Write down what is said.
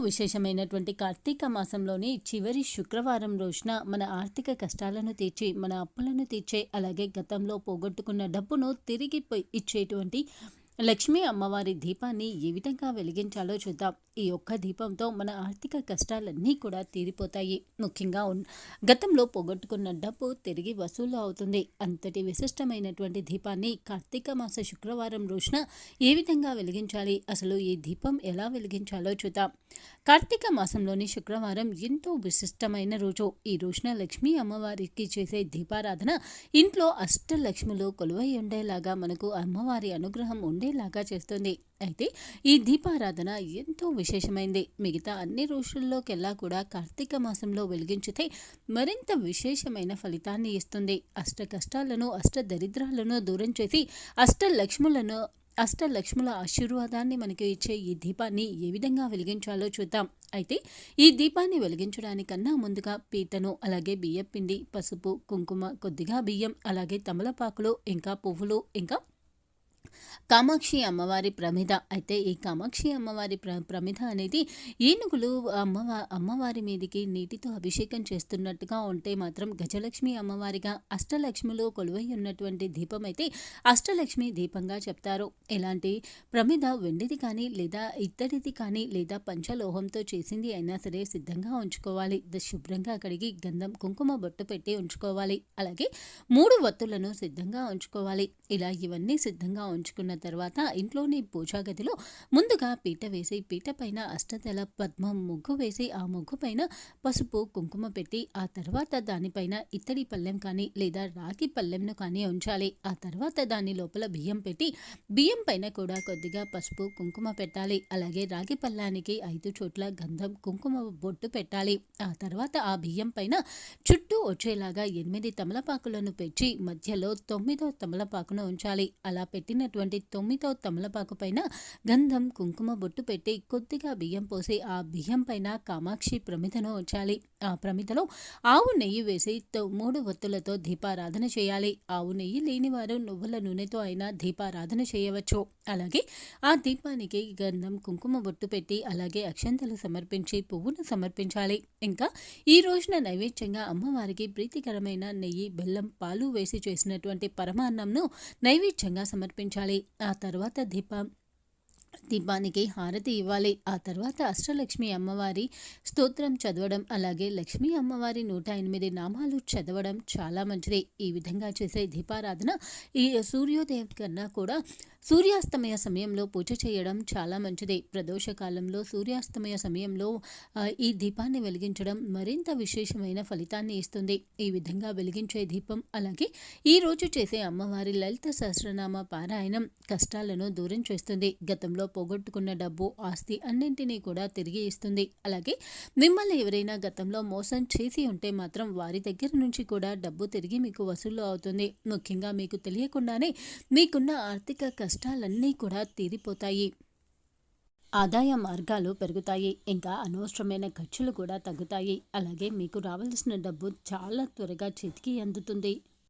విశేషమైనటువంటి కార్తీక మాసంలోని చివరి శుక్రవారం రోజున మన ఆర్థిక కష్టాలను తీర్చి మన అప్పులను తీర్చే అలాగే గతంలో పోగొట్టుకున్న డబ్బును తిరిగి ఇచ్చేటువంటి లక్ష్మీ అమ్మవారి దీపాన్ని ఏ విధంగా వెలిగించాలో చూద్దాం. ఈ ఒక్క దీపంతో మన ఆర్థిక కష్టాలన్నీ కూడా తీరిపోతాయి. ముఖ్యంగా గతంలో పోగొట్టుకున్న డబ్బు తిరిగి వసూలు అవుతుంది. అంతటి విశిష్టమైనటువంటి దీపాన్ని కార్తీక మాస శుక్రవారం రోజున ఏ విధంగా వెలిగించాలి? అసలు ఈ దీపం ఎలా వెలిగించాలో చూద్దాం. కార్తీక మాసంలోని శుక్రవారం ఎంతో విశిష్టమైన రోజు. ఈ రోజున లక్ష్మీ అమ్మవారికి చేసే దీపారాధన ఇంట్లో అష్టలక్ష్ములు కొలువై ఉండేలాగా మనకు అమ్మవారి అనుగ్రహం ఉండే ఉండేలాగా చేస్తుంది. అయితే ఈ దీపారాధన ఎంతో విశేషమైంది. మిగతా అన్ని రోజుల్లోకెల్లా కూడా కార్తీక మాసంలో వెలిగించితే మరింత విశేషమైన ఫలితాన్ని ఇస్తుంది. అష్ట కష్టాలను అష్ట దరిద్రాలను దూరం చేసి అష్ట లక్ష్ములను అష్ట లక్ష్ముల ఆశీర్వాదాన్ని మనకి ఇచ్చే ఈ దీపాన్ని ఏ విధంగా వెలిగించాలో చూద్దాం. అయితే ఈ దీపాన్ని వెలిగించడానికన్నా ముందుగా పీటను అలాగే బియ్యం పిండి పసుపు కుంకుమ కొద్దిగా బియ్యం అలాగే తమలపాకులు ఇంకా పువ్వులు ఇంకా కామాక్షి అమ్మవారి ప్రమిద. అయితే ఈ కామాక్షి అమ్మవారి ప్ర ప్రమిద అనేది ఏనుగులు అమ్మవా అమ్మవారి మీదకి నీటితో అభిషేకం చేస్తున్నట్టుగా ఉంటే మాత్రం గజలక్ష్మి అమ్మవారిగా అష్టలక్ష్మిలో కొలువై ఉన్నటువంటి దీపం అయితే అష్టలక్ష్మి దీపంగా చెప్తారు. ఇలాంటి ప్రమిద వెండిది కానీ లేదా ఇత్తడిది కానీ లేదా పంచలోహంతో చేసింది అయినా సరే సిద్ధంగా ఉంచుకోవాలి. శుభ్రంగా కడిగి గంధం కుంకుమ బొట్టు పెట్టి ఉంచుకోవాలి. అలాగే మూడు వత్తులను సిద్ధంగా ఉంచుకోవాలి. ఇలా ఇవన్నీ సిద్ధంగా ఉంచుకున్న తర్వాత ఇంట్లోని పూజా గదిలో ముందుగా పీట వేసి పీట పైన అష్టదళ పద్మం ముగ్గు వేసి ఆ ముగ్గు పైన పసుపు కుంకుమ పెట్టి ఆ తర్వాత దానిపైన ఇత్తడి పల్లెం కానీ లేదా రాగి పల్లెంను కానీ ఉంచాలి. ఆ తర్వాత దాని లోపల బియ్యం పెట్టి బియ్యం పైన కూడా కొద్దిగా పసుపు కుంకుమ పెట్టాలి. అలాగే రాగి పల్లానికి ఐదు చోట్ల గంధం కుంకుమ బొట్టు పెట్టాలి. ఆ తర్వాత ఆ బియ్యం పైన చుట్టూ వచ్చేలాగా ఎనిమిది తమలపాకులను పెట్టి మధ్యలో తొమ్మిదో తమలపాకును ఉంచాలి. అలా పెట్టిన పెట్టినటువంటి తొమ్మిదో తమలపాకు పైన గంధం కుంకుమ బొట్టు పెట్టి కొద్దిగా బియ్యం పోసి ఆ బియ్యం పైన కామాక్షి ప్రమిదను ఉంచాలి. ఆ ప్రమిదలో ఆవు నెయ్యి వేసి మూడు ఒత్తులతో దీపారాధన చేయాలి. ఆవు నెయ్యి లేని వారు నువ్వుల నూనెతో అయినా దీపారాధన చేయవచ్చు. అలాగే ఆ దీపానికి గంధం కుంకుమ బొట్టు పెట్టి అలాగే అక్షంతలు సమర్పించి పువ్వును సమర్పించాలి. ఇంకా ఈ రోజున నైవేద్యంగా అమ్మవారికి ప్రీతికరమైన నెయ్యి బెల్లం పాలు వేసి చేసినటువంటి పరమాన్నంను నైవేద్యంగా సమర్పించాలి ఆ తర్వాత దీపం దీపానికి హారతి ఇవ్వాలి. ఆ తర్వాత అష్టలక్ష్మి అమ్మవారి స్తోత్రం చదవడం అలాగే లక్ష్మీ అమ్మవారి నూట ఎనిమిది నామాలు చదవడం చాలా మంచిది. ఈ విధంగా చేసే దీపారాధన ఈ సూర్యోదయం కన్నా కూడా సూర్యాస్తమయ సమయంలో పూజ చేయడం చాలా మంచిది. ప్రదోష కాలంలో సూర్యాస్తమయ సమయంలో ఈ దీపాన్ని వెలిగించడం మరింత విశేషమైన ఫలితాన్ని ఇస్తుంది. ఈ విధంగా వెలిగించే దీపం అలాగే ఈ రోజు చేసే అమ్మవారి లలిత సహస్రనామ పారాయణం కష్టాలను దూరం చేస్తుంది. గతంలో పోగొట్టుకున్న డబ్బు ఆస్తి అన్నింటినీ కూడా తిరిగి ఇస్తుంది. అలాగే మిమ్మల్ని ఎవరైనా గతంలో మోసం చేసి ఉంటే మాత్రం వారి దగ్గర నుంచి కూడా డబ్బు తిరిగి మీకు వసూలు అవుతుంది. ముఖ్యంగా మీకు తెలియకుండానే మీకున్న ఆర్థిక కష్టాలన్నీ కూడా తీరిపోతాయి. ఆదాయ మార్గాలు పెరుగుతాయి. ఇంకా అనవసరమైన ఖర్చులు కూడా తగ్గుతాయి. అలాగే మీకు రావాల్సిన డబ్బు చాలా త్వరగా చేతికి అందుతుంది.